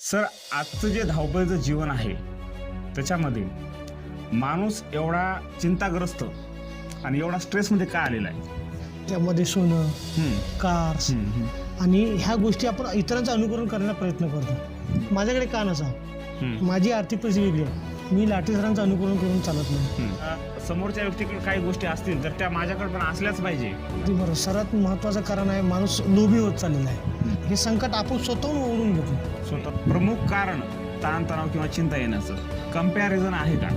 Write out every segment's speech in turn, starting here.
Sir आजचं जे धावपळीचं जीवन आहे त्याच्यामध्ये माणूस एवढा चिंताग्रस्त आणि एवढा स्ट्रेसमध्ये का आलेला आहे? त्यामध्ये सोनं हम्म, कार्स हम्म, हम्म, आणि ह्या गोष्टी आपण इतरांचं अनुकरण करण्याचा प्रयत्न करतो. माझ्याकडे का हम्म, माझी आर्थिक परिस्थिती वेगळी आहे. मी लाठीसरांचं अनुकरण करून चालत नाही. अ, समोरच्या व्यक्तीकडे काही गोष्टी असतील तर त्या माझ्याकडे पण असल्याच पाहिजे. अगदी बरोबर सर्वात महत्त्वाचं कारण आहे माणूस लोभी होत चाललेला आहे. हे संकट आपण स्वतःहून ओढून घेतो. स्वतः प्रमुख कारण ताणतणाव किंवा चिंता येण्याचं. कंपॅरिझन आहे का?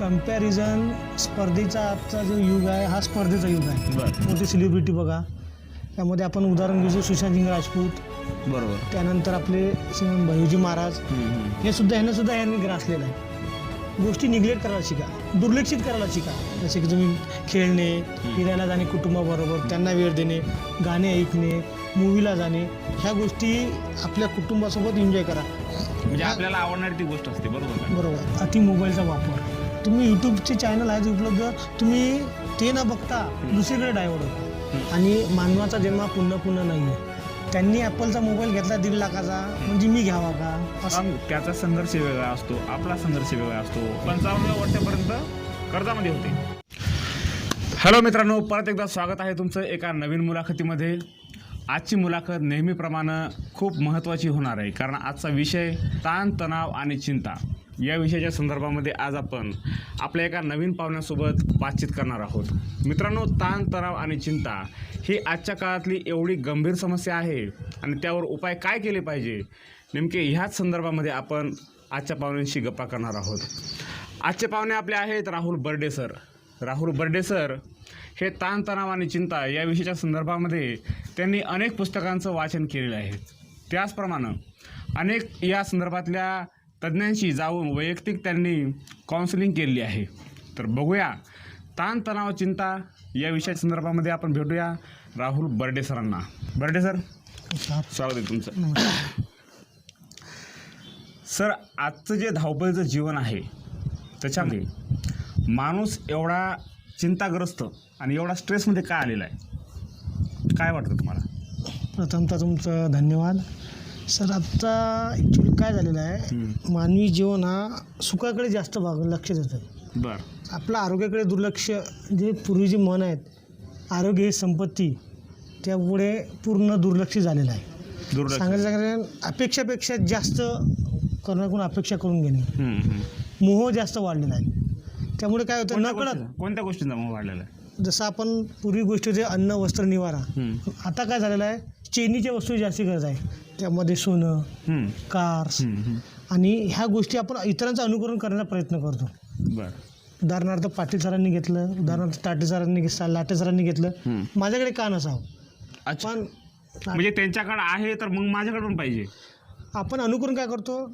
कंपॅरिझन स्पर्धेचा आजचा जो युग आहे हा स्पर्धेचा युग आहे. बरं. मोठे सेलिब्रिटी बघा. त्यामध्ये आपण उदाहरण घेऊ सुशांत सिंग राजपूत. बरोबर. त्यानंतर आपले श्रीमंत भैयूजी महाराज. हम्म, हम्म. हे सुद्धा ह्यानं सुद्धा यांनी ग्रासलेलं आहे. गोष्टी निग्लेक्ट करायला शिका दुर्लक्षित करायला शिका. जसे की तुम्ही खेळणे फिरायला जाणे कुटुंबाबरोबर त्यांना वेळ देणे गाणे ऐकणे मूवीला जाणे ह्या गोष्टी आपल्या कुटुंबासोबत एन्जॉय करा. म्हणजे आपल्याला आवडणारी ती गोष्ट असते बरोबर बरोबर. अति मोबाईलचा वापर. तुम्ही यूट्यूबचे चॅनल आहेत उपलब्ध तुम्ही ते न बघता दुसरीकडे डायव्हर्ट होता. आणि मानवाचा जन्म पुन्हा पुन्हा नाही आहे त्यांनी ॲपलचा मोबाईल घेतला दीड लाखाचा. म्हणजे मी घ्यावा का? असं. त्याचा संघर्ष वेगळा असतो आपला संघर्ष वेगळा असतो. पंचावन्न वर्षापर्यंत कर्जामध्ये होते. हॅलो मित्रांनो परत एकदा स्वागत आहे तुमचं एका नवीन मुलाखतीमध्ये. आजची मुलाखत नेहमीप्रमाणे खूप महत्त्वाची होणार आहे कारण आजचा विषय ताणतणाव आणि चिंता. या विषयाच्या संदर्भामध्ये आज आपण आपल्या एका नवीन पाहुण्यासोबत बातचीत करणार आहोत. मित्रांनो ताण तणाव आणि चिंता ही आजच्या काळातली एवढी गंभीर समस्या आहे आणि त्यावर उपाय काय केले पाहिजे? नेमके ह्याच संदर्भामध्ये आपण आजच्या पाहुण्यांशी गप्पा करणार आहोत. आजचे पाहुणे आपले आहेत राहुल बर्डे सर. राहुल बर्डे सर हे ताणतणाव आणि चिंता या विषयाच्या संदर्भामध्ये त्यांनी अनेक पुस्तकांचं वाचन केलेलं आहे. त्याचप्रमाणे अनेक या संदर्भातल्या तज्ज्ञांशी जाऊन वैयक्तिक त्यांनी काउन्सिलिंग केलेली आहे. तर बघूया. ताणतणाव चिंता या विषयाच्या संदर्भामध्ये आपण भेटूया राहुल बर्डे सरांना. बर्डे सर स्वागत आहे तुमचं. सर आजचं जे धावपळीचं जीवन आहे त्याच्यामध्ये माणूस एवढा चिंताग्रस्त आणि एवढा स्ट्रेसमध्ये का आलेला आहे? काय वाटतं तुम्हाला? प्रथमतः तुमचं धन्यवाद. सर आत्ता ॲक्च्युली काय झालेलं आहे? मानवी जीवन हा सुखाकडे जास्त भाग लक्ष देतं बरं. आपलं आरोग्याकडे दुर्लक्ष जे पूर्वी जे मन आहेत आरोग्य ही संपत्ती त्यामुळे पूर्ण दुर्लक्ष झालेलं आहे. सांगायचं सांगायचं अपेक्षापेक्षा जास्त कोणाकडून अपेक्षा करून घेणे. मोह जास्त वाढलेला आहे. त्यामुळे काय होतं? कोणत्या न कळत गोष्टीचा- कोणत्या गोष्टींचा मोह वाढलेला आहे? जसं आपण पूर्वी गोष्टी होते अन्न वस्त्र निवारा. आता काय झालेलं आहे चेनीच्या वस्तू जास्ती गरज आहे. त्यामध्ये सोनं कार्स. आणि ह्या गोष्टी आपण इतरांचं अनुकरण करण्याचा प्रयत्न करतो. बरं. उदाहरणार्थ पाटील सरांनी घेतलं उदाहरणार्थ टाटे सरांनी घेतलं लाटे सरांनी घेतलं. माझ्याकडे का नसावं? पण म्हणजे त्यांच्याकडे आहे तर मग माझ्याकडे पण पाहिजे. आपण अनुकरण काय करतो?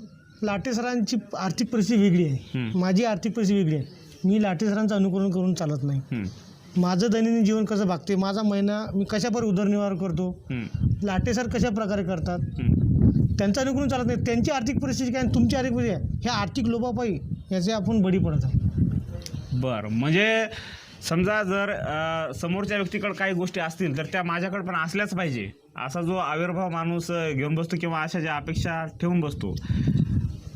लाटे सरांची आर्थिक परिस्थिती वेगळी आहे. माझी आर्थिक परिस्थिती वेगळी आहे. मी लाटे सरांचं अनुकरण करून चालत नाही. माझं दैनंदिन जीवन कसं भागते माझा महिना मी कशापर उदरनिर्वाह करतो? हम्म, लाटे सर कशा प्रकारे करतात. त्यांचं अनुकरण चालत नाही. त्यांची आर्थिक परिस्थिती काय? आणि तुमची आर्थिक परिस्थिती आहे ह्या आर्थिक लोभापायी याचे आपण बळी पडत आहोत. बरं. म्हणजे समजा जर अ, समोरच्या व्यक्तीकडे काही गोष्टी असतील तर त्या माझ्याकडे पण असल्याच पाहिजे. असा जो आविर्भाव माणूस अ, घेऊन बसतो किंवा अशा ज्या अपेक्षा ठेवून बसतो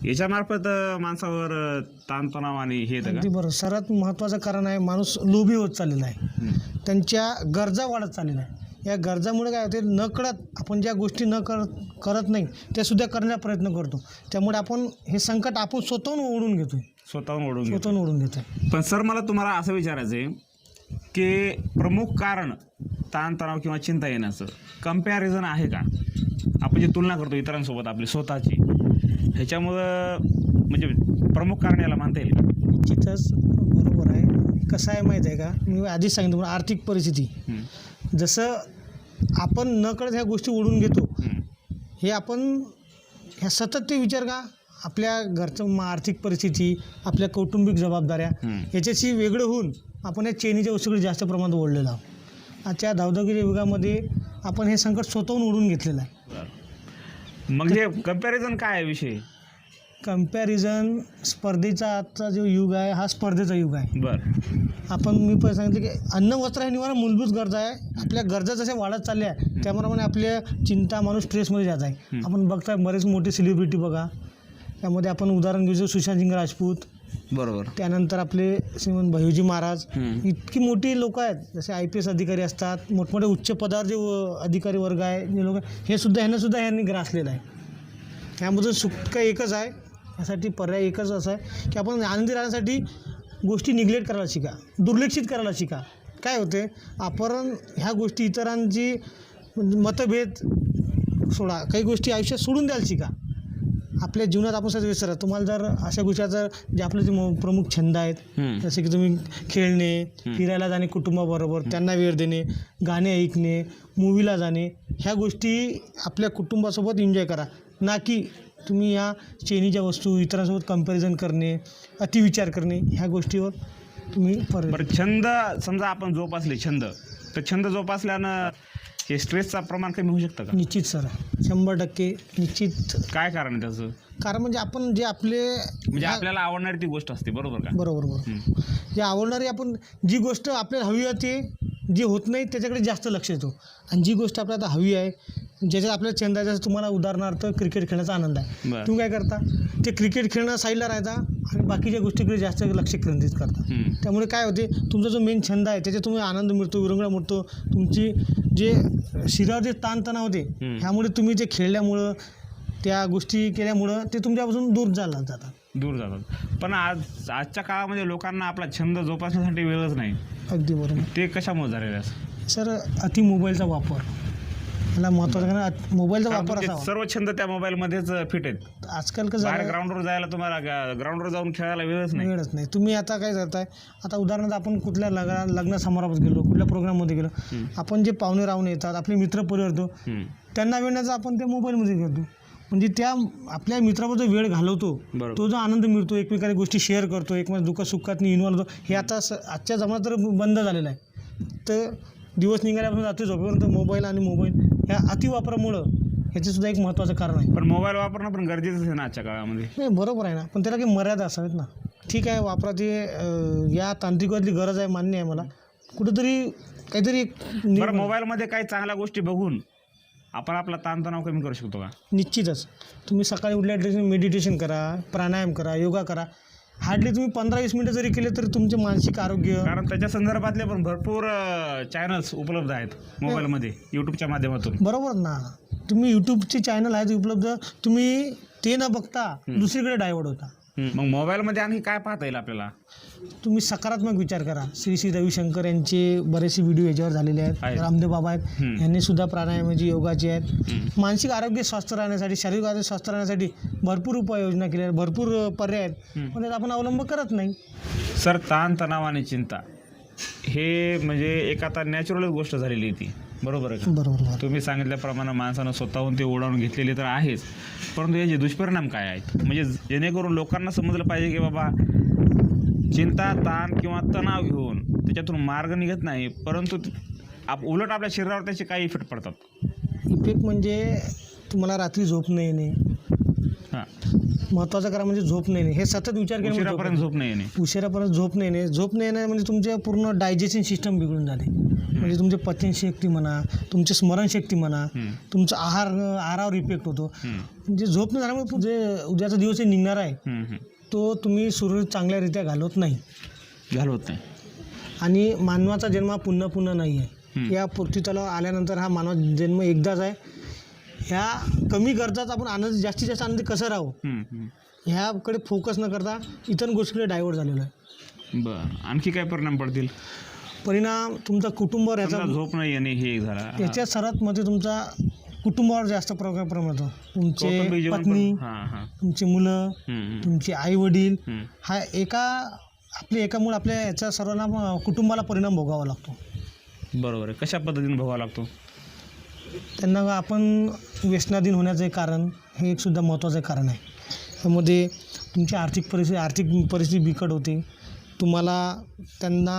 याच्यामार्फत माणसावर ताणतणाव आणि हे येतं अगदी का बरोबर. सर्वात महत्त्वाचं कारण आहे माणूस लोभी होत चाललेला आहे. त्यांच्या गरजा वाढत चाललेल्या आहे या गरजामुळे काय होते न कळत आपण ज्या गोष्टी न कर करत नाही त्या सुद्धा करण्याचा प्रयत्न करतो. त्यामुळे आपण हे संकट आपण स्वतःहून ओढून घेतो स्वतःहून ओढून घेतो स्वतःहून ओढून घेतो पण सर मला तुम्हाला असं विचारायचं आहे की प्रमुख कारण ताणतणाव किंवा चिंता येण्याचं कंपॅरिझन आहे का? आपण जी तुलना करतो इतरांसोबत आपली स्वतःची. ह्याच्यामुळं म्हणजे प्रमुख कारण याला मानता येईल का? तिथंच बरोबर आहे. कसं आहे माहीत आहे का? मी आधीच सांगितलं तुम्हाला आर्थिक परिस्थिती. जसं आपण न कळत ह्या गोष्टी ओढून घेतो हे आपण ह्या सतत ते विचार का? आपल्या घरचं म- आर्थिक परिस्थिती आपल्या कौटुंबिक जबाबदाऱ्या. याच्याशी वेगळं होऊन आपण या चेनीच्या वस्तूकडे जास्त प्रमाणात ओढलेलो आहोत. आजच्या धावधावकीच्या युगामध्ये आपण हे संकट स्वतःहून ओढून घेतलेलं आहे. बरं. मग हे कंपॅरिझन काय आहे विषय? कंपॅरिझन स्पर्धेचा आजचा जो युग आहे हा स्पर्धेचा युग आहे. बर. आपण मी पण सांगितलं की अन्न वस्त्र हे निवारण मूलभूत गरजा आहे. आपल्या गरजा जशा वाढत चालल्या आहे त्याप्रमाणे आपल्या चिंता माणूस स्ट्रेसमध्ये जात आहे. आपण बघताय बरेच मोठे सेलिब्रिटी बघा. त्यामध्ये आपण उदाहरण घेऊ शकतो सुशांत सिंग राजपूत. बरोबर. त्यानंतर आपले श्रीमंत भैयूजी महाराज. इतकी मोठी लोक आहेत. जसे आय पी एस अधिकारी असतात मोठमोठे उच्च पदावर जे व- अधिकारी वर्ग आहे जे लोक हे सुद्धा ह्यांना सुद्धा ह्यांनी ग्रासलेलं आहे. त्यामधून सुटका एकच आहे. यासाठी पर्याय एकच असा आहे की आपण आनंदी राहण्यासाठी गोष्टी निग्लेक्ट करायला शिका दुर्लक्षित करायला शिका. काय होते आपण ह्या गोष्टी इतरांची मतभेद सोडा. काही गोष्टी आयुष्यात सोडून द्यायला शिका. आपल्या जीवनात आपण सगळं विसरा तुम्हाला जर अशा गोष्टीचा जे आपले जे म- प्रमुख छंद आहेत. जसे की तुम्ही खेळणे फिरायला जाणे कुटुंबाबरोबर त्यांना वेळ देणे गाणे ऐकणे मूवीला जाणे ह्या गोष्टी आपल्या कुटुंबासोबत एन्जॉय करा. ना की तुम्ही ह्या चैनीच्या वस्तू इतरांसोबत कंपॅरिझन करणे अतिविचार करणे ह्या गोष्टीवर तुम्ही पर बरं छंद समजा आपण जोपासले छंद. तर छंद जोपासल्यानं हे स्ट्रेसचा प्रमाण कमी होऊ शकतं का? निश्चित सर शंभर टक्के निश्चित. काय कारण आहे त्याचं? कारण म्हणजे आपण जे आपले म्हणजे आपल्याला आवडणारी ती गोष्ट असते बरोबर का? बरोबर बरोबर. जे आवडणारी आपण जी गोष्ट आपल्याला हवी होती जी होत नाही त्याच्याकडे जास्त लक्ष देतो. आणि जी गोष्ट आपल्याला हवी आहे ज्याच्यात आपल्याला छंद आहे जसं तुम्हाला उदाहरणार्थ क्रिकेट खेळण्याचा आनंद आहे. बरं. तुम्ही काय करता? ते क्रिकेट खेळणं साईडला राहता आणि बाकीच्या गोष्टीकडे जास्त लक्ष केंद्रित करता. त्यामुळे काय होते? तुमचा जो मेन छंद आहे त्याच्यात तुम्ही आनंद मिळतो विरंगुळा मिळतो. तुमची जे शरीरावर जे ताणतणाव होते. ह्यामुळे तुम्ही ते खेळल्यामुळं त्या गोष्टी केल्यामुळं ते तुमच्यापासून दूर जायला जातात. दूर जातात. पण आज आजच्या काळामध्ये लोकांना आपला छंद जोपासण्यासाठी वेळच नाही. अगदी बरोबर. ते कशामुळे झालेलं असं? सर अति मोबाईलचा वापर. मला महत्त्वाचं कारण अत- मोबाईलचा वापर असावा. सर्व छंद त्या मोबाईलमध्येच फिट आहेत. आजकाल कसं बाहेर झालं ग्राउंडवर जायला तुम्हाला ग्राउंडवर जाऊन खेळायला वेळच नाही. वेळच नाही. तुम्ही आता काय करताय? आता उदाहरणार्थ आपण कुठल्या लग्न लग्न समारंभात गेलो कुठल्या प्रोग्राममध्ये गेलो. आपण जे पाहुणे राहून येतात आपले मित्र परिवार हं. त्यांना वेळण्याचा आपण त्या मोबाईलमध्ये करतो म्हणजे त्या आपल्या मित्राबरोबर जो वेळ घालवतो बरोबर. तो जो आनंद मिळतो एकमेकांच्या गोष्टी शेअर करतो एकमेक दुःख सुखात इन्व्हॉल्व होतो हे आता स आजच्या जमान्यात तर बंद झालेलं आहे. तर दिवस निघाल्यापासून रात्री झोपेपर्यंत मोबाईल आणि मोबाईल ह्या अतिवापरामुळं ह्याचे सुद्धा एक महत्त्वाचं कारण आहे. पण मोबाईल वापरणं पण गरजेचंच आहे ना आजच्या काळामध्ये. नाही बरोबर आहे ना. पण त्याला काही मर्यादा असावीत ना. ठीक आहे वापराची अं, या तांत्रिकवादली गरज आहे मान्य आहे मला. कुठेतरी काहीतरी एक मोबाईलमध्ये काही चांगल्या गोष्टी बघून आपण आपला ताणतणाव कमी करू शकतो का? निश्चितच. तुम्ही सकाळी उठल्या मेडिटेशन करा प्राणायाम करा योगा करा. हार्डली तुम्ही पंधरा वीस मिनटं जरी केले तरी तुमचे मानसिक आरोग्य कारण त्याच्या संदर्भातले पण भरपूर चॅनल्स उपलब्ध आहेत मोबाईलमध्ये यूट्यूबच्या माध्यमातून. बरोबर ना. तुम्ही यूट्यूबचे चॅनल आहेत उपलब्ध. तुम्ही ते न बघता दुसरीकडे डायवर्ट होता. मग मोबाईलमध्ये आणखी काय पाहता येईल आपल्याला? तुम्ही सकारात्मक विचार करा. श्री श्री रविशंकर यांचे बरेचसे व्हिडिओ याच्यावर झालेले आहेत. आहेत. रामदेव बाबा आहेत. हम्म. यांनी सुद्धा प्राणायामाची योगाची आहेत. मानसिक आरोग्य स्वस्थ राहण्यासाठी शारीरिक आरोग्य स्वस्थ राहण्यासाठी भरपूर उपाययोजना केल्या आहेत. भरपूर अ, पर्याय आहेत. पण त्याचा आपण अवलंब करत नाही. सर ताणतणाव आणि चिंता हे म्हणजे एक आता नॅचरलच गोष्ट झालेली आहे ती. बरोबर आहे का? बरोबर तुम्ही सांगितल्याप्रमाणे माणसानं स्वतःहून ते ओढावून घेतलेले तर आहेच. परंतु याचे दुष्परिणाम काय आहेत? म्हणजे जेणेकरून लोकांना समजलं पाहिजे की बाबा चिंता ताण किंवा तणाव घेऊन त्याच्यातून मार्ग निघत नाही परंतु आप उलट आपल्या शरीरावर त्याचे काही इफेक्ट पडतात. इफेक्ट म्हणजे तुम्हाला रात्री झोप नाही येणे. हां. महत्त्वाचं करा म्हणजे झोप नाही हे सतत विचार केल्यामुळे झोप नाही येणे येते. उशिरापर्यंत झोप नाही येणे झोप नाही येणे म्हणजे तुमच्या पूर्ण डायजेशन सिस्टम बिघडून जाते. म्हणजे तुमची पचनशक्ती म्हणा तुमची स्मरणशक्ती म्हणा तुमचा आहार आहारावर इफेक्ट होतो. म्हणजे झोप न झाल्यामुळे जे उद्याचा दिवस निघणार आहे. तो तुम्ही सुरळीत चांगल्यारीत्या घालवत नाही. घालवत नाही. आणि मानवाचा जन्म हा पुन्हा पुन्हा नाही आहे. या पृथ्वीतलावर आल्यानंतर हा मानव जन्म एकदाच आहे. ह्या कमी गरजात आपण आनंद जास्तीत जास्त आनंदी कसं राहू. ह्याकडे फोकस न करता इतर गोष्टीकडे डायव्हर्ट झालेलो आहे. बरं. आणखी काय परिणाम पडतील? परिणाम तुमचा कुटुंबावर याचा झोप नाही येणे हे झाला. याच्यात सर्वात मध्ये तुमचा कुटुंबावर जास्त प्रभाव प्रमाणात तुमचे पत्नी तुमची मुलं तुमचे आई वडील हं. एका आपल्या एकामुळे आपल्या याचा सर्वांना कुटुंबाला परिणाम भोगावा लागतो. बरोबर आहे. कशा पद्धतीने भोगावा लागतो? त्यांना आपण व्यसनाधीन होण्याचं कारण हे एक सुद्धा महत्त्वाचं कारण आहे. त्यामध्ये तुमची आर्थिक परिस्थिती आर्थिक परिस्थिती बिकट होते. तुम्हाला त्यांना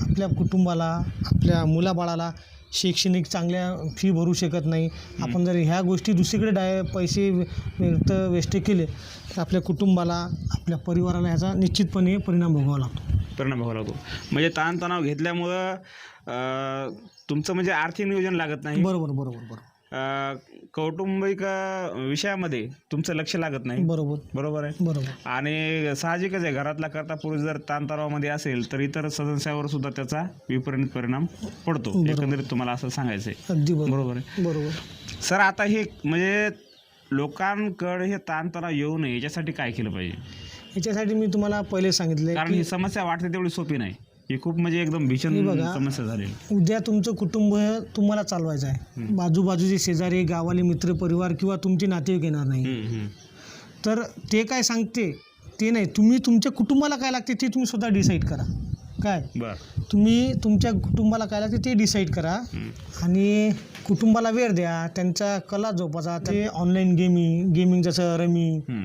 आपल्या कुटुंबाला आपल्या मुलाबाळाला शैक्षणिक चांगल्या फी भरू शकत नाही. आपण जर ह्या गोष्टी दुसरीकडे डाय पैसे व्यर्थ वेस्ट केले तर आपल्या कुटुंबाला आपल्या परिवाराला ह्याचा निश्चितपणे परिणाम भोगावा लागतो. परिणाम भोगावा लागतो. म्हणजे ताणतणाव घेतल्यामुळं तुमचं म्हणजे आर्थिक नियोजन लागत नाही. बरोबर बरोबर बरोबर. अं, कौटुंबिक अं, विषयामध्ये तुमचं लक्ष लागत नाही. बरोबर. बरोबर आहे? बरोबर. आणि साहजिकच आहे घरातला करता पुरुष जर ताणतणावामध्ये असेल तर इतर सदस्यावर सुद्धा त्याचा विपरीत परिणाम पडतो. एकंदरीत तुम्हाला असं सांगायचं आहे. अगदी बरोबर. बरोबर आहे? बरोबर. सर आता हे म्हणजे लोकांकडे हे ताणतणाव येऊ नये याच्यासाठी काय केलं पाहिजे? याच्यासाठी मी तुम्हाला पहिले सांगितले कारण ही समस्या वाटते तेवढी सोपी नाही. ही खूप म्हणजे एकदम भीषण बघा. समस्या झालेली उद्या तुमचं कुटुंब हे तुम्हाला चालवायचं आहे बाजूबाजूचे शेजारी गावाले मित्र परिवार किंवा तुमचे नातेवाईक येणार नाही हम्म, हम्म. तर ते काय सांगते ते नाही तुम्ही तुमच्या कुटुंबाला काय लागते ते तुम्ही स्वतः डिसाईड करा काय बर तुम्ही तुमच्या कुटुंबाला काय लागते ते डिसाईड करा हम्म. आणि कुटुंबाला वेळ द्या त्यांच्या कला जोपासा ते ऑनलाईन गेमिंग गेमिंग जसं रमी हम्म.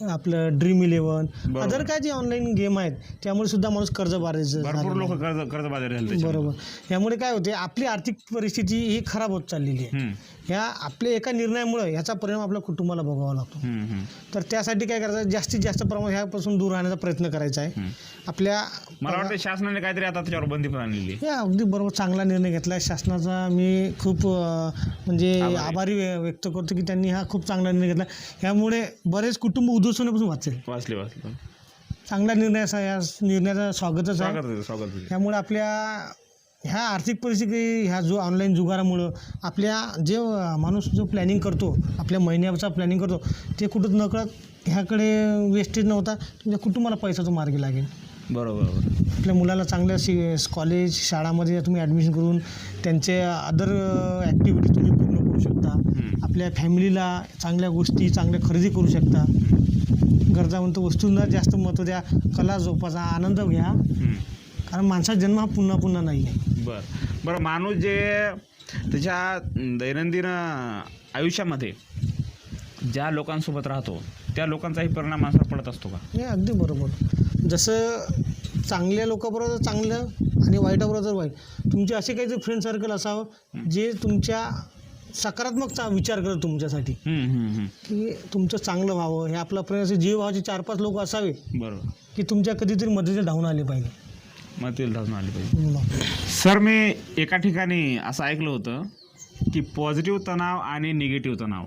आपलं ड्रीम बरोबर. अदर काय जे ऑनलाईन गेम आहेत त्यामुळे सुद्धा माणूस भरपूर झालेलं लोक. कर्ज कर्जबाजारी झाले त्याच्यामुळे. बरोबर. यामुळे काय होते आपली आर्थिक परिस्थिती ही खराब होत चाललेली आहे. हम्म, ह्या आपल्या एका निर्णयामुळे ह्याचा परिणाम आपल्या कुटुंबाला भोगावा लागतो. हम्म, हम्म, तर त्यासाठी काय करायचं जास्तीत जास्त प्रमाणात ह्यापासून दूर राहण्याचा प्रयत्न करायचा आहे. आपल्या मला वाटतं शासनाने काहीतरी आता त्याच्यावर बंदी पण आणलेली आहे. या अगदी बरोबर चांगला निर्णय घेतला आहे. शासनाचा मी खूप अं, म्हणजे आभारी व्य- व्यक्त करतो की त्यांनी हा खूप चांगला निर्णय घेतला. ह्यामुळे बरेच कुटुंब उद्ध्वस्त होण्यापासून वाचेल. वाचले वाचले. चांगला निर्णय असा या निर्णयाचा स्वागतच. आहे स्वागत आहे स्वागत आहे. त्यामुळे आपल्या ह्या आर्थिक परिस्थिती ह्या जो ऑनलाईन जुगारामुळं आपल्या जे अं, माणूस जो प्लॅनिंग करतो आपल्या महिन्याचा प्लॅनिंग करतो ते कुठं नकळत ह्याकडे वेस्टेज नव्हता. तुमच्या कुटुंबाला पैशाचा मार्गी लागेल. बरोबर बरोबर. आपल्या मुलाला चांगल्या शी कॉलेज शाळामध्ये तुम्ही ॲडमिशन करून त्यांचे अदर ॲक्टिव्हिटी तुम्ही पूर्ण करू शकता. आपल्या फॅमिलीला चांगल्या गोष्टी चांगल्या खरेदी करू शकता. गरजावंत वस्तूंना जास्त महत्त्व द्या कला जोपासा आनंद घ्या. कारण माणसाचा जन्म हा पुन्हा पुन्हा नाही आहे. बर. बरं माणूस जे त्याच्या दैनंदिन आयुष्यामध्ये ज्या लोकांसोबत राहतो त्या लोकांचाही परिणाम माणसावर पडत असतो का? हे अगदी बरोबर. जसं चांगल्या लोकांबरोबर चांगलं आणि वाईटाबरोबर जर वाईट. तुमचे असे काही फ्रेंड सर्कल असावं जे तुमच्या सकारात्मक चा विचार करत तुमच्यासाठी. की तुमचं चांगलं व्हावं हे आपला असे जीव व्हावाचे चार पाच लोक असावे बरोबर. की तुमच्या कधीतरी मदतीला धावून आले पाहिजे. ते धावून आले पाहिजे. सर मी एका ठिकाणी असं ऐकलं होतं की पॉझिटिव्ह तणाव आणि निगेटिव्ह तणाव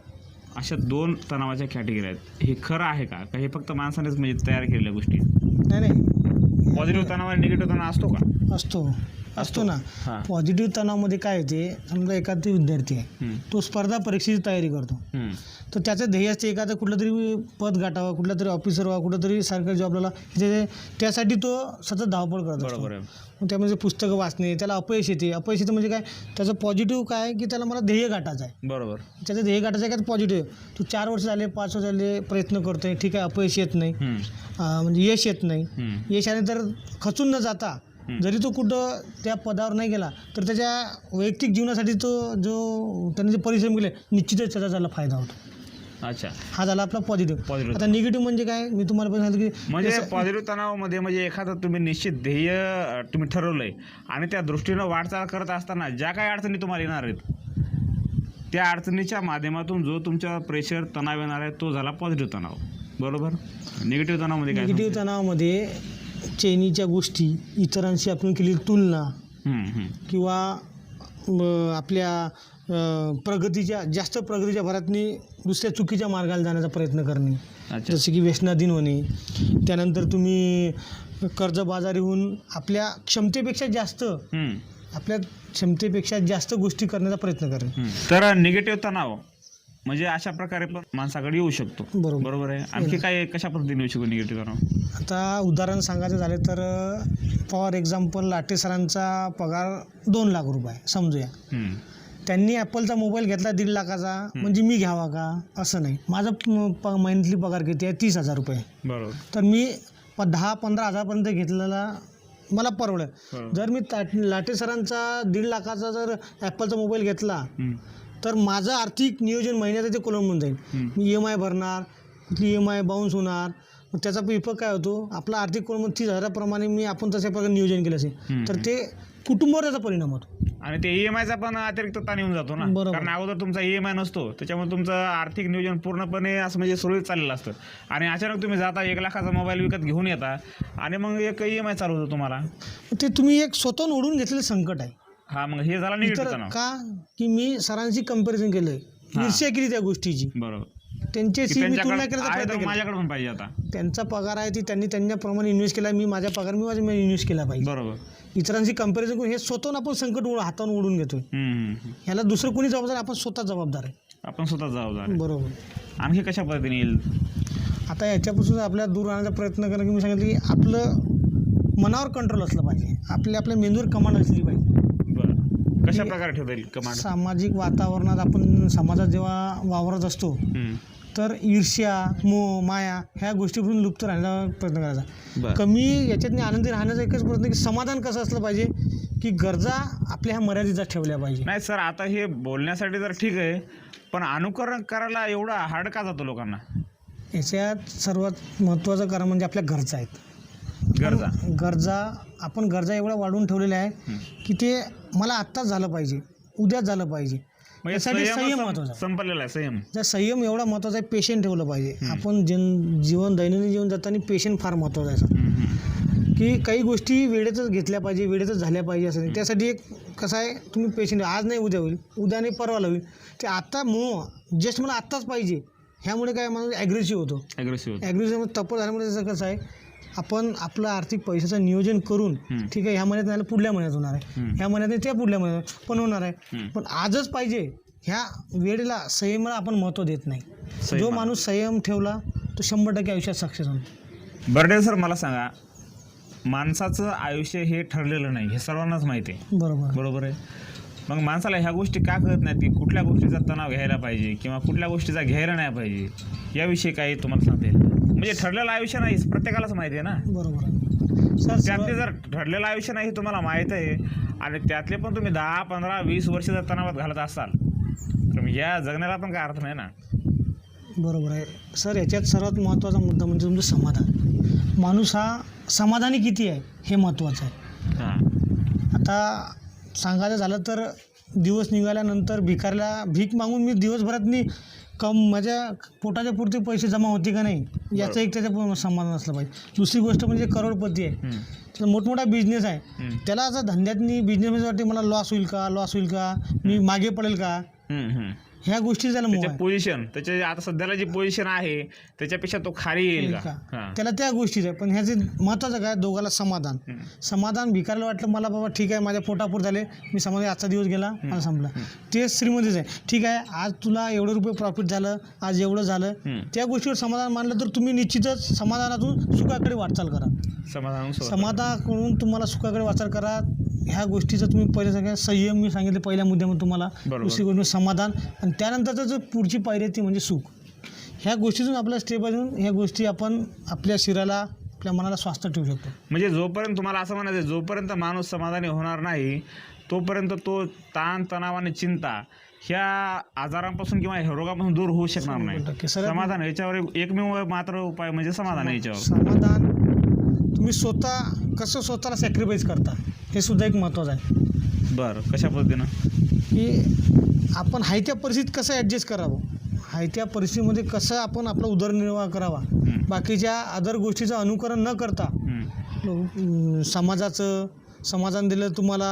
अशा दोन तणावाच्या कॅटेगरी आहेत. हे खरं आहे का? का हे फक्त माणसानेच म्हणजे तयार केलेल्या गोष्टी नाही नाही. पॉझिटिव्ह तणाव आणि निगेटिव्ह तणाव असतो का? असतो. असतो ना. पॉझिटिव्ह तणावामध्ये काय येते? समजा एखादा विद्यार्थी आहे तो स्पर्धा परीक्षेची तयारी करतो. तर त्याचं ध्येय असते एखादं कुठलं तरी पद गाठावं कुठलं तरी ऑफिसर व्हावं कुठं तरी सरकारी जॉबला ते त्यासाठी तो सतत धावपळ करत असतो. त्यामध्ये पुस्तकं वाचणे त्याला अपयश येते. अपयश येते म्हणजे काय? त्याचं पॉझिटिव्ह काय? आहे की त्याला मला ध्येय गाठायचं आहे. बरोबर. त्याचं ध्येय गाठायचं आहे का? पॉझिटिव्ह तू चार वर्ष झाले पाच वर्ष झाले प्रयत्न करतोय. ठीक आहे अपयश येत नाही. म्हणजे यश येत नाही. यश आले तर खचून न जाता. जरी तो कुठं त्या पदावर नाही गेला तर त्याच्या वैयक्तिक जीवनासाठी तो जो त्याने जे परिश्रम केले निश्चितच त्याचा त्याला फायदा होतो. अच्छा. हा झाला आपला पॉझिटिव्ह पॉझिटिव्ह आता निगेटिव्ह म्हणजे काय? मी तुम्हाला पण सांगितलं की म्हणजे पॉझिटिव्ह तणावामध्ये म्हणजे एखादं तुम्ही निश्चित ध्येय तुम्ही ठरवलंय आणि त्या दृष्टीनं वाटचाल करत असताना ज्या काही अडचणी तुम्हाला येणार आहेत त्या अडचणीच्या माध्यमातून जो तुमच्या प्रेशर तणाव येणार आहे तो झाला पॉझिटिव्ह तणाव. बरोबर? निगेटिव्ह तणावामध्ये काय निगेटिव्ह तणावामध्ये चैनीच्या गोष्टी इतरांशी आपण केलेली तुलना. किंवा आपल्या प्रगतीच्या जास्त प्रगतीच्या भरातनी दुसऱ्या चुकीच्या मार्गाला जाण्याचा प्रयत्न करणे. जसे की व्यसनाधीन होणे. त्यानंतर तुम्ही कर्जबाजारी होऊन आपल्या क्षमतेपेक्षा जास्त आपल्या क्षमतेपेक्षा जास्त गोष्टी करण्याचा प्रयत्न करणे. तर निगेटिव्ह तणाव. म्हणजे अशा प्रकारे पण माणसाकडे येऊ शकतो. बरोबर. बरोबर आहे. आणखी काय कशा पद्धतीने येऊ शकतो निगेटिव्ह तणाव आता उदाहरण सांगायचं झाले तर फॉर एक्झाम्पल लाटे सरांचा पगार दोन लाख रुपये समजूया. हम्म, त्यांनी ॲपलचा मोबाईल घेतला दीड लाखाचा म्हणजे मी घ्यावा का? असं नाही. माझा प मंथली पगार किती आहे? तीस हजार रुपये. बरोबर. तर मी प दहा पंधरा हजारपर्यंत घेतलेला मला परवडेल. बरोबर. जर मी ता- लाटे सरांचा दीड लाखाचा जर ॲपलचा मोबाईल घेतला हम्म, तर माझं आर्थिक नियोजन महिन्यात ते कोलंबून जाईल. मी ई एम आय भरणार कुठली ई एम आय बाउन्स होणार मग त्याचा इफेक्ट काय होतो? आपला आर्थिक कोलंबून तीस हजाराप्रमाणे मी आपण तशा प्रकारे नियोजन केलं असेल. तर ते कुटुंबावर त्याचा परिणाम होतो. आणि ते ई एम आयचा पण अतिरिक्त ताण येऊन जातो ना. बरोबर. कारण अगोदर तुमचा ई एम आय नसतो. त्याच्यामुळे तुमचं आर्थिक नियोजन पूर्णपणे असं म्हणजे सुरळीत चाललेलं असतं. आणि अचानक तुम्ही जाता एक लाखाचा मोबाईल विकत घेऊन येता. आणि मग एक ई एम आय चालू होतो तुम्हाला. ते तुम्ही एक स्वतःहून ओढून घेतलेलं संकट आहे. हा मग हे झाला निगेटिव्ह तर तणाव का की मी सरांशी कंपॅरिझन केलंय? ईर्ष्या केली त्या गोष्टीची. बरोबर. की त्यांच्याशी मी तुलना त्यांच्याकडे करायचा आहे प्रयत्न तर केला. माझ्याकडे पण पाहिजे आता. त्यांचा पगार आहे ती त्यांनी त्यांच्याप्रमाणे इन्व्हेस्ट केला मी माझ्या पगार मी माझ्या इन्व्हेस्ट केला पाहिजे. बरोबर. इतरांशी कंपॅरिझन करून हे स्वतःहून आपण संकट ओढ- हातावून ओढून घेतोय. हम्म, हम्म, हम्म. ह्याला दुसरं कोणी जबाबदार? आपण स्वतः जबाबदार आहे. आपण स्वतः जबाबदार. बरोबर. आणखी कशा पद्धतीने येईल? आता याच्यापासून आपल्या दूर राहण्याचा प्रयत्न करणं की मी सांगितलं की आपलं मनावर कंट्रोल असलं पाहिजे. आपल्या आपल्या मेंदूवर कमांड असली पाहिजे. कशा प्रकारे ठेवता येईल कमांड सामाजिक वातावरणात आपण समाजात जेव्हा वावरत असतो. तर ईर्ष्या मोह माया ह्या गोष्टीपासून लुप्त राहण्याचा प्रयत्न करायचा. कमी याच्यातनी आनंदी राहण्याचा एकच प्रयत्न की समाधान कसं असलं पाहिजे की गरजा आपल्या ह्या मर्यादित ठेवल्या पाहिजे. नाही सर आता हे बोलण्यासाठी तर ठीक आहे पण अनुकरण करायला एवढा हार्ड का जातो लोकांना? याच्यात सर्वात महत्त्वाचं कारण म्हणजे आपल्या गरजा आहेत. गरजा. गरजा आपण गरजा एवढ्या वाढवून ठेवलेल्या आहे. की ते मला आत्ताच झालं पाहिजे उद्याच झालं पाहिजे. म्हणजे त्यासाठी संयम आहे. संपलेला आहे संयम. जर संयम एवढा महत्त्वाचा आहे पेशंट ठेवलं पाहिजे. आपण जन जीवन दैनंदिन जीवन जाताना पेशंट फार महत्त्वाचा आहे सर. की काही गोष्टी वेळेतच घेतल्या पाहिजे वेळेतच झाल्या पाहिजे असं त्यासाठी एक कसं आहे तुम्ही पेशंट आज नाही उद्या होईल. उद्या नाही परवाला होईल. ते आत्ता मोह जस्ट मला आत्ताच पाहिजे. ह्यामुळे काय माणूस ॲग्रेसिव्ह होतो. होतं. ॲग्रेसिव्ह तप्प झाल्यामुळे त्याचं कसं आहे आपण आपलं आर्थिक पैशाचं नियोजन करून. ठीक आहे ह्या महिन्यात नाही पुढल्या महिन्यात होणार आहे. ह्या महिन्यात नाही, त्या पुढल्या महिन्यात पण होणार आहे. पण आजच पाहिजे ह्या वेळेला संयमाला आपण महत्त्व देत नाही. जो. माणूस संयम ठेवला तो शंभर टक्के आयुष्यात सक्सेस होतो बर्डे सर मला सांगा माणसाचं आयुष्य हे ठरलेलं नाही हे सर्वांनाच माहिती आहे. बरोबर. बरोबर आहे. मग माणसाला ह्या गोष्टी का कळत नाहीत की कुठल्या गोष्टीचा तणाव घ्यायला पाहिजे किंवा कुठल्या गोष्टीचा घ्यायला नाही पाहिजे? याविषयी काही तुम्हाला सांगता येईल म्हणजे ठरलेलं आयुष्य नाही प्रत्येकालाच माहिती आहे ना. बरोबर आहे. सर त्यातले जर ठरलेलं आयुष्य नाही हे तुम्हाला माहीत आहे आणि त्यातले पण तुम्ही दहा पंधरा वीस वर्ष जर तणावात घालत असाल तर या जगण्याला पण काय अर्थ नाही ना. बरोबर आहे. सर याच्यात सर्वात महत्त्वाचा मुद्दा म्हणजे तुमचं समाधान. माणूस हा समाधानी किती आहे हे महत्त्वाचं आहे. हां. आता सांगायचं झालं तर दिवस निघाल्यानंतर भिकारला भीक मागून मी दिवसभरात मी कम माझ्या पोटाच्या पुरते पैसे जमा होते का नाही याचं एक त्याचं पण समाधान असलं पाहिजे दुसरी गोष्ट म्हणजे करोडपती आहे. तर मोठमोठा बिझनेस आहे. त्याला असं धंद्यातनी बिझनेसमध्ये वाटते मला लॉस होईल का लॉस होईल का मी मागे पडेल का. ह्या गोष्टी त्याला मोह त्याच्या आहे. पोझिशन त्याच्या आता सध्याला जी पोझिशन आहे त्याच्यापेक्षा तो खाली येईल का? का? हां. त्याला त्या गोष्टीच आहे. पण ह्याचे महत्त्वाचं काय दोघाला समाधान. हम्म. समाधान भिकारला वाटलं मला बाबा ठीक आहे माझ्या पोटापूर झाले मी समाधान आजचा दिवस गेला मला संपला. तेच श्रीमंतीच आहे. ठीक आहे आज तुला एवढं रुपये प्रॉफिट झालं आज एवढं झालं. हम्म. त्या गोष्टीवर समाधान मानलं तर तुम्ही निश्चितच समाधानातून सुखाकडे वाटचाल करा. समाधान. समाधानाकडून तुम्हाला सुखाकडे वाटचाल करा. ह्या गोष्टीचं तुम्ही पहिले सगळ्या संयम मी सांगितलं पहिल्या मुद्द्यामध्ये तुम्हाला. दुसरी गोष्ट म्हणजे समाधान. आणि त्यानंतरचं जो पुढची पायरी आहे ती म्हणजे सुख. ह्या गोष्टीतून आपल्या स्टेप ह्या गोष्टी आपण आपल्या शरीराला आपल्या मनाला स्वास्थ्य ठेवू शकतो. म्हणजे जोपर्यंत तुम्हाला असं म्हणायचं आहे, जोपर्यंत माणूस समाधानी होणार नाही तोपर्यंत तो ताण तणाव आणि चिंता ह्या आजारांपासून किंवा ह्या रोगापासून दूर होऊ शकणार नाही. समाधान याच्यावर एकमेव मात्र उपाय म्हणजे समाधान याच्यावर. समाधान. तुम्ही स्वतः कसं स्वतःला सॅक्रिफाईस करता? हे सुद्धा एक महत्त्वाचं आहे बरं कशा पद्धतीनं की आपण हाय त्या परिस्थितीत कसं ॲडजस्ट करावं हाय त्या परिस्थितीमध्ये कसं आपण आपला उदरनिर्वाह करावा. बाकीच्या अदर गोष्टीचं अनुकरण न करता. अं, समाजाचं समाजाने दिलं तुम्हाला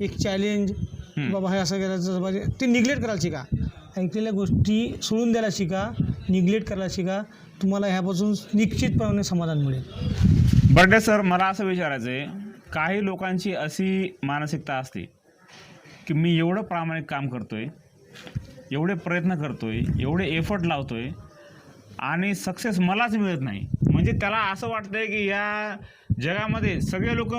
एक चॅलेंज. बाबा हे असं करायचं पाहिजे ते निग्लेक्ट करायला शिका ऐकलेल्या गोष्टी सोडून द्यायला शिका निग्लेक्ट करायला शिका तुम्हाला ह्यापासून निश्चितपणे समाधान मिळेल बर्डे सर मला असं विचारायचं आहे काही लोकांची अशी मानसिकता असते की मी एवढं प्रामाणिक काम करतो आहे एवढे प्रयत्न करतो आहे एवढे एफर्ट लावतो आहे आणि सक्सेस मलाच मिळत नाही. म्हणजे त्याला असं वाटतं आहे की या जगामध्ये सगळे लोक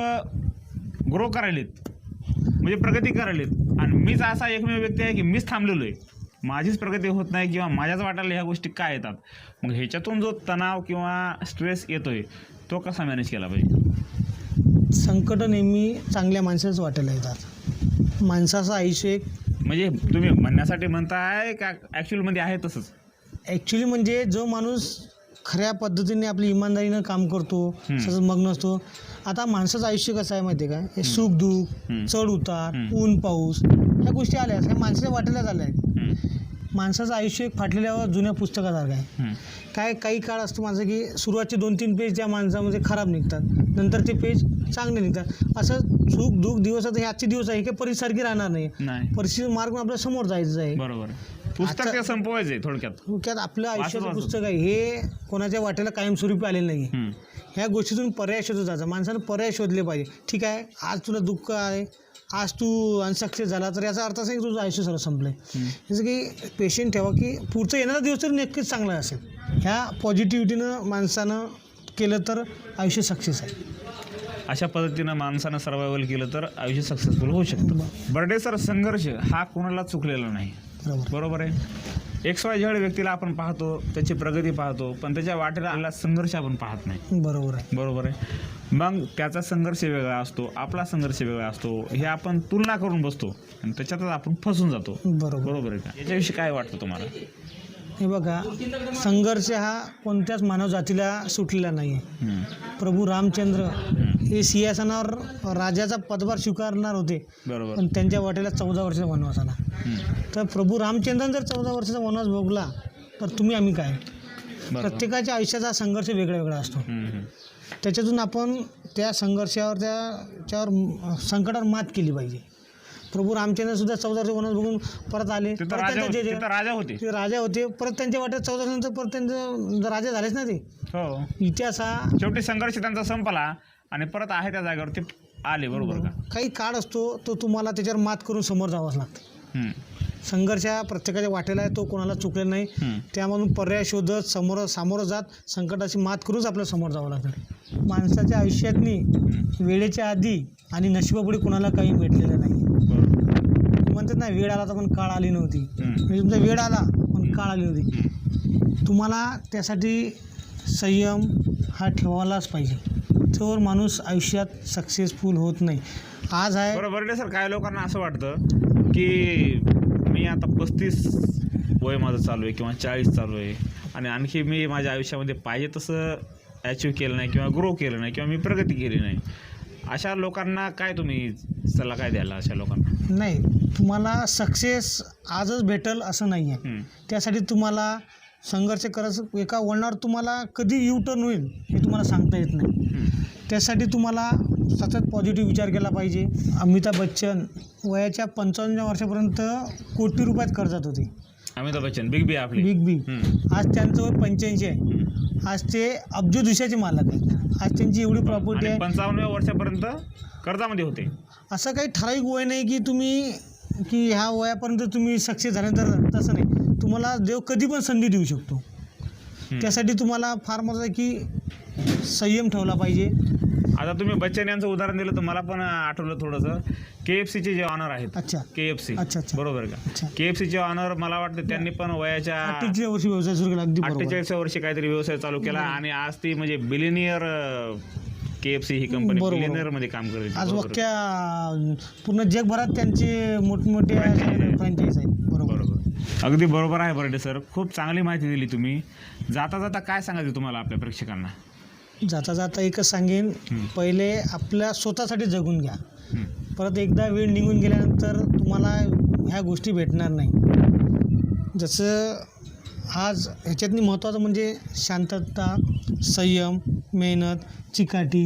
ग्रो करायलेत म्हणजे प्रगती करायलेत. आणि मीच असा एकमेव व्यक्ती आहे की मीच थांबलेलो आहे. माझीच प्रगती होत नाही किंवा माझ्याच वाटायला ह्या गोष्टी काय येतात? मग ह्याच्यातून जो तणाव किंवा स्ट्रेस येतो आहे तो कसा मॅनेज केला पाहिजे? संकट नेहमी चांगल्या माणसाच वाटायला येतात. माणसाचं आयुष्य एक म्हणजे तुम्ही म्हणण्यासाठी म्हणताय का ॲक्च्युअलमध्ये आहे तसंच? ॲक्च्युली म्हणजे जो माणूस खऱ्या पद्धतीने आपली इमानदारीनं काम करतो हम्म. सतत मग्न असतो आता माणसाचं आयुष्य कसं आहे माहिती आहे का? हे सुख दुःख. चढ उतार. ऊन पाऊस ह्या गोष्टी आल्या ह्या माणसाच्या वाटेला आल्या आहेत माणसाचं आयुष्य एक फाटलेल्या जुन्या पुस्तकासारखं आहे. काय काही काळ असतो माझं की सुरुवातचे दोन तीन पेज त्या माणसामध्ये खराब निघतात. नंतरचे पेज चांगले निघतात. असं सुख दुःख दिवस आता हे आजचे दिवस आहे काही परिसारखी राहणार नाही. परिस्थिती मार्ग आपल्यासमोर जायचं आहे. बरोबर. पुस्तक ते संपवायचंय थोडक्यात. थोडक्यात आपलं आयुष्याचं. पुस्तक आहे. हे कोणाच्या वाटेला कायमस्वरूपी आलेलं नाही. ह्या गोष्टीतून पर्याय शोधत जायचा माणसानं पर्याय शोधले पाहिजे. ठीक आहे आज तुला दुःख आहे. आज तू अनसक्सेस झाला. तर याचा अर्थ असा की तुझं आयुष्य सर्व संपलं आहे. जसं की पेशंट ठेवा की पुढचा येणारा दिवस तरी नक्कीच चांगला असेल. ह्या पॉझिटिव्हिटीनं माणसानं केलं तर आयुष्य सक्सेस आहे. अशा पद्धतीनं माणसानं सर्वायवल केलं तर आयुष्य सक्सेसफुल होऊ शकतं. बर्डे सर संघर्ष हा कोणाला चुकलेला नाही. बरोबर. आहे. एक्स वाय झेड व्यक्तीला आपण पाहतो त्याची प्रगती पाहतो पण त्याच्या वाटेला आलेला संघर्ष आपण पाहत नाही. बरोबर आहे. बरोबर आहे. मग त्याचा संघर्ष वेगळा असतो आपला संघर्ष वेगळा असतो हे आपण तुलना करून बसतो आणि त्याच्यातच आपण फसून जातो. बरोबर. बरोबर आहे का? याच्याविषयी काय वाटतं तुम्हाला? हे बघा संघर्ष हा कोणत्याच मानव जातीला सुटलेला नाही प्रभू रामचंद्र हे सिंहासनावर राजाचा पदभार स्वीकारणार होते. पण त्यांच्या वाटेला चौदा वर्षाचा वनवास आला. तर प्रभू रामचंद्रन जर चौदा वर्षाचा वनवास भोगला तर तुम्ही आम्ही काय? प्रत्येकाच्या आयुष्याचा संघर्ष वेगळा वेगळा असतो. त्याच्यातून आपण त्या संघर्षावर त्याच्यावर संकटावर मात केली पाहिजे. प्रभू रामचंद्र सुद्धा चौदा वर्ष वनवास बघून परत आले. तिथं परत राजा त्यांच्या होते जे- तिथं राजा होते. ते राजा होते. परत त्यांच्या वाट्यात चौदा वर्षानंतर परत त्यांचं राजा झालेच ना ते. हो. इतिहास हा शेवटी संघर्ष त्यांचा संपला आणि परत आहे त्या जागेवर ते आले बरोबर. का? काही काळ असतो तो तुम्हाला त्याच्यावर मात करून समोर जावंच लागतं. हम्म, संघर्ष हा प्रत्येकाच्या वाटेला आहे तो कोणाला चुकलेला नाही. त्यामधून पर्याय शोधत समोर सामोरं जात संकटाची मात करूनच आपल्याला समोर जावं लागतं. माणसाच्या आयुष्यातनी वेळेच्या आधी आणि नशिबापुढे कोणाला काही भेटलेलं नाही. बरोबर. म्हणतात ना वेळ आला तर पण काळ आली नव्हती. म्हणजे तुमचा वेळ आला पण काळ आली नव्हती. तुम्हाला त्यासाठी संयम हा ठेवायलाच पाहिजे. तर माणूस आयुष्यात सक्सेसफुल होत नाही. आज आहे बरं बर्डे सर काय लोकांना असं वाटतं की मी आता पस्तीस वय माझं चालू आहे किंवा चाळीस चालू आहे. आणि आणखी मी माझ्या आयुष्यामध्ये पाहिजे तसं अचीव केलं नाही किंवा ग्रो केलं नाही किंवा मी प्रगती केली नाही. अशा लोकांना काय तुम्ही सल्ला काय द्यायला अशा लोकांना? नाही तुम्हाला सक्सेस आजच भेटल असं नाही आहे. त्यासाठी तुम्हाला संघर्ष करायचं एका वळणावर तुम्हाला कधी यू टर्न होईल हे तुम्हाला सांगता येत नाही. त्यासाठी तुम्हाला सतत पॉझिटिव्ह विचार केला पाहिजे. अमिताभ बच्चन वयाच्या पंचावन्न वर्षापर्यंत कोटी रुपयात कर्जात होते. अमिताभ बच्चन बिग बी आपली. बिग बी आज त्यांचं वय पंच्याऐंशी आहे. आज ते अब्जो दिशाचे मालक आहेत. आज त्यांची एवढी प्रॉपर्टी आहे. पंचावन्न वर्षापर्यंत कर्जामध्ये होते. असं काही ठराविक वय नाही की तुम्ही की ह्या वयापर्यंत तुम्ही सक्सेस झाल्यानंतर तसं नाही. तुम्हाला देव कधी पण संधी देऊ शकतो. त्यासाठी तुम्हाला फार मजा आहे की संयम ठेवला पाहिजे. आता तुम्ही बच्चन यांचं उदाहरण दिलं तर मला पण आठवलं थोडंसं. के एफ सीचे जे ऑनर आहेत. अच्छा. के एफ सी अच्छा, अच्छा. बरोबर का? अच्छा. के एफ सीचे ऑनर मला वाटतं त्यांनी पण वयाच्या अठ्ठेचाळीस वर्षी व्यवसाय सुरू केला अगदी बरोबर. अठ्ठेचाळीस वर्षी काहीतरी व्यवसाय चालू केला आणि आज ती म्हणजे बिलिनियर के एफ सी ही कंपनी बरोबर. बिलिनियरमध्ये काम करते. आज बरोबर. अख्ख्या पूर्ण जगभरात त्यांचे मोठमोठे फ्रँचाईज आहेत. बरोबर. बरोबर. अगदी बरोबर आहे बर्डे सर. खूप चांगली माहिती दिली तुम्ही. जाता जाता काय सांगायचं तुम्हाला आपल्या प्रेक्षकांना? जाता जाता एकच सांगेन. पहिले आपल्या स्वतःसाठी जगून घ्या. परत एकदा वेळ निघून गेल्यानंतर तुम्हाला ह्या गोष्टी भेटणार नाही जसं आज ह्याच्यातनी महत्त्वाचं म्हणजे शांतता संयम मेहनत चिकाटी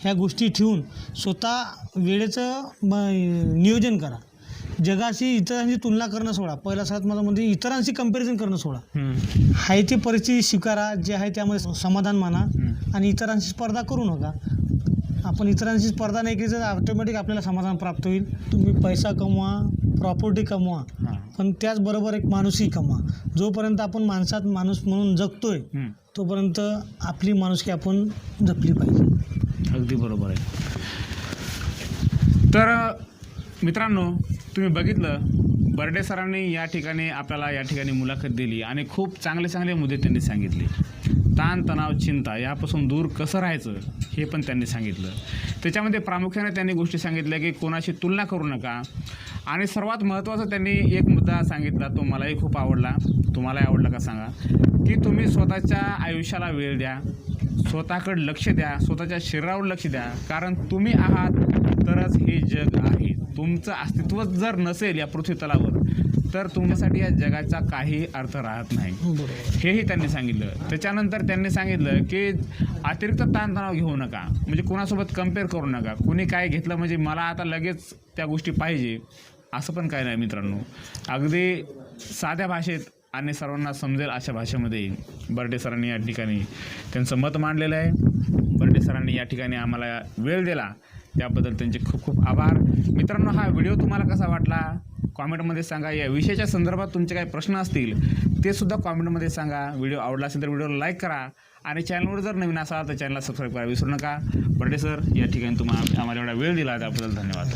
ह्या गोष्टी ठेवून स्वतः वेळेचं म- नियोजन करा जगाशी इतरांची तुलना करणं सोडा पहिला सर्वात मला म्हणजे इतरांशी कंपॅरिझन करणं सोडा. आहे ते परिस्थिती स्वीकारा जे आहे त्यामध्ये समाधान माना. आणि इतरांशी स्पर्धा करू नका आपण इतरांशी स्पर्धा नाही केली तर ऑटोमॅटिक आपल्याला समाधान प्राप्त होईल तुम्ही पैसा कमवा प्रॉपर्टी कमवा. पण त्याचबरोबर एक माणूसही कमवा जोपर्यंत आपण माणसात माणूस म्हणून जगतोय. तोपर्यंत आपली माणुसकी आपण जपली पाहिजे अगदी बरोबर आहे तर मित्रांनो तुम्ही बघितलं बर्डे सरांनी या ठिकाणी आपल्याला या ठिकाणी मुलाखत दिली आणि खूप चांगले चांगले मुद्दे त्यांनी सांगितले. ताणतणाव चिंता यापासून दूर कसं राहायचं हे पण त्यांनी सांगितलं. त्याच्यामध्ये प्रामुख्याने त्यांनी गोष्टी सांगितल्या की कोणाशी तुलना करू नका. आणि सर्वात महत्त्वाचं त्यांनी एक मुद्दा सांगितला तो मलाही खूप आवडला. तुम्हालाही आवडला का सांगा? की तुम्ही स्वतःच्या आयुष्याला वेळ द्या स्वतःकडे लक्ष द्या स्वतःच्या शरीरावर लक्ष द्या. कारण तुम्ही आहात तरच हे जग आहे. तुमचं अस्तित्वच जर नसेल या पृथ्वी तलावर तर तुमच्यासाठी या जगाचा काही अर्थ राहत नाही. बरोबर. हेही त्यांनी सांगितलं. त्याच्यानंतर त्यांनी सांगितलं की अतिरिक्त ताणतणाव घेऊ नका. म्हणजे कोणासोबत कंपेअर करू नका. कुणी काय घेतलं म्हणजे मला आता लगेच त्या गोष्टी पाहिजे असं पण काय नाही मित्रांनो. अगदी साध्या भाषेत आणि सर्वांना समजेल अशा भाषेमध्ये बर्डे सरांनी या ठिकाणी त्यांचं मत मांडलेलं आहे. बर्डे सरांनी या ठिकाणी आम्हाला वेळ दिला. त्याबद्दल त्यांचे खूप खूप आभार. मित्रांनो हा व्हिडिओ तुम्हाला कसा वाटला? कॉमेंटमध्ये सांगा. या विषयाच्या संदर्भात तुमचे काही प्रश्न असतील ते सुद्धा कॉमेंटमध्ये सांगा. व्हिडिओ आवडला असेल तर व्हिडिओला लाईक करा. आणि चॅनलवर जर नवीन असाल तर चॅनलला सबस्क्राईब करा. विसरू नका. बर्डे सर या ठिकाणी तुम्हाला आम्हाला एवढा वेळ दिला त्याबद्दल धन्यवाद.